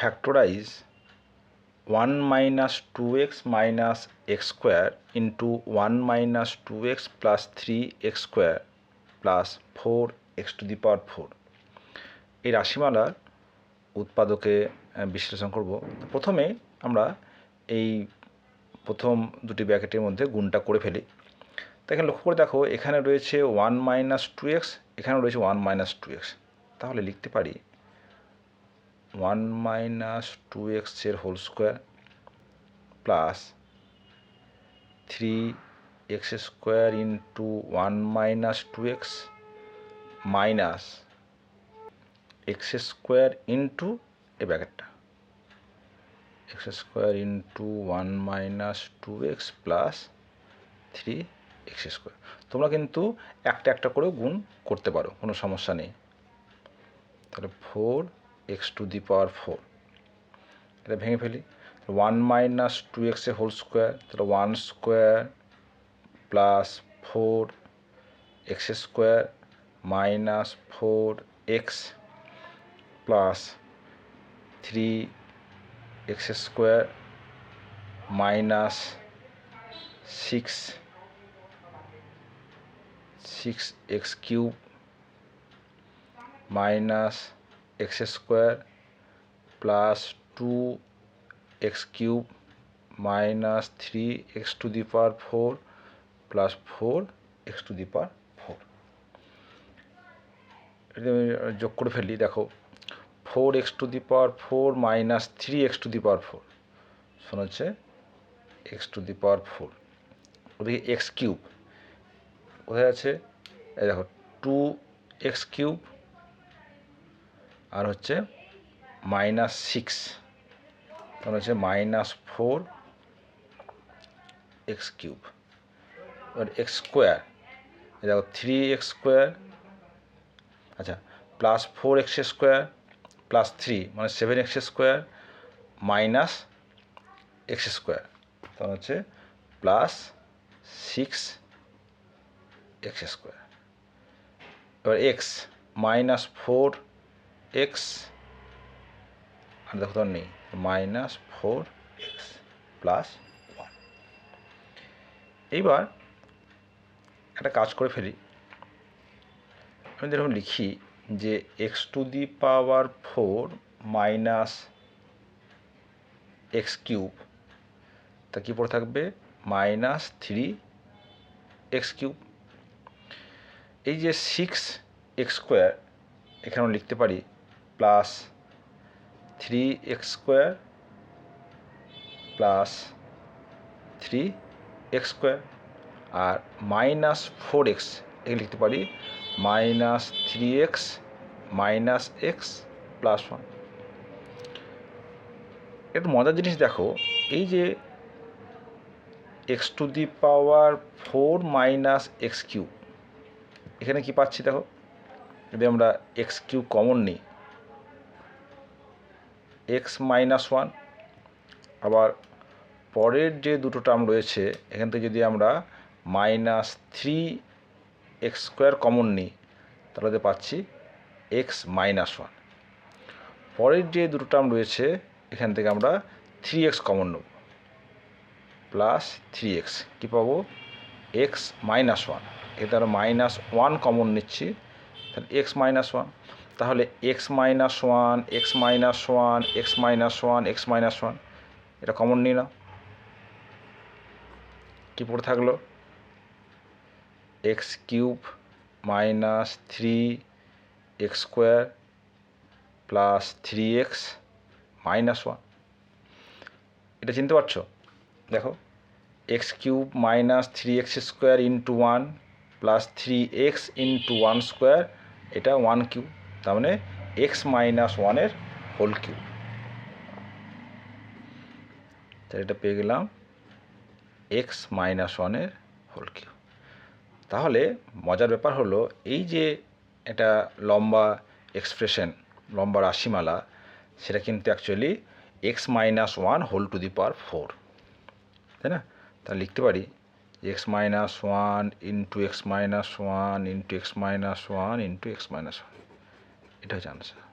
Factorise one minus two x minus x square into one minus two x plus three x square plus four x to the power four এই রাশিমালার উৎপাদকে বিশ্লেষণ করব। প্রথমে আমরা এই প্রথম দুটি ব্র্যাকেটের মধ্যে গুণটা করে ফেলি। তো লক্ষ্য করে দেখো, এখানে রয়েছে ওয়ান মাইনাস টু এক্স এখানে রয়েছে ওয়ান মাইনাস টু এক্স তাহলে লিখতে পারি ওয়ান মাইনাস টু এক্সের whole square plus three x square into one minus two x minus x square into এ ব্র্যাকেটটা x square into one minus two x plus three x square. তোমরা কিন্তু একটা একটা করেও গুণ করতে পারো, কোনো সমস্যা নেই। তাহলে four x to the power four এটা ভেঙে ফেলি। ওয়ান মাইনাস টু এক্সের হোল স্কোয়ার তাহলে one square plus four x square minus four x plus three x square minus six six x cube minus x square plus two x cube minus three x to the power four plus four x to the power four. আমি যোগ করে ফেলি, দেখো। Four x to the power four minus three x to the power four. শোনা হচ্ছে, x to the power four. ওদিকে x cube. কোথায় আছে? দেখো, টু এক্স কিউব আর হচ্ছে মাইনাস সিক্স। তখন হচ্ছে মাইনাস ফোর এক্স কিউব। এবার এক্স স্কোয়ার দেখো থ্রি এক্স স্কোয়ার আচ্ছা plus four x square, plus three মানে seven x square, minus x square. তখন হচ্ছে প্লাস সিক্স এক্স স্কোয়ার। এবার এক্স মাইনাস ফোর এক্স আর দেখো তো নেই minus four x plus one এইবার একটা কাজ করে ফেলি। আমি যেরকম লিখি যে x to the power four minus x cube তা কী পড়ে থাকবে? মাইনাস থ্রি এক্স কিউব এই যে সিক্স এক্স স্কোয়ার এখানেও লিখতে পারি plus three x square plus three x square আর মাইনাস ফোর এক্স এখানে লিখতে পারি minus three x minus x plus one. একটু মজার জিনিস দেখো, এই যে x to the power four minus x cube এখানে কি পাচ্ছি দেখো? যদি আমরা এক্স কিউ কমন নিই এক্স মাইনাস ওয়ান আবার পরের যে দুটো টার্ম রয়েছে, এখান থেকে যদি আমরা minus three x square common নিই, তাহলে পাচ্ছি এক্স মাইনাস ওয়ান পরের যে দুটো টার্ম রয়েছে, এখান থেকে আমরা থ্রি এক্স কমন নেব প্লাস থ্রি এক্স কী পাবো? এক্স মাইনাস ওয়ান এতে আমরা মাইনাস ওয়ান কমন নিচ্ছি, তাহলে এক্স মাইনাস ওয়ান তাহলে x minus one x minus one x minus one x minus one এটা কমন নিই না। কী পড়ে থাকল? X cube minus three x square plus three x minus one এটা চিনতে পারছ? দেখো x cube minus three x square into one plus three x into one square এটা ওয়ান কিউব তার মানে এক্স মাইনাস ওয়ানের হোল কিউব তাহলে এটা পেয়ে গেলাম এক্স মাইনাস ওয়ানের হোল কিউব তাহলে মজার ব্যাপার হলো, এই যে এটা লম্বা এক্সপ্রেশন লম্বা রাশিমালা, সেটা কিন্তু actually x minus one whole to the power four তাই না? তাহলে লিখতে পারি x minus one into x minus one into x minus one into x minus one এটা হচ্ছে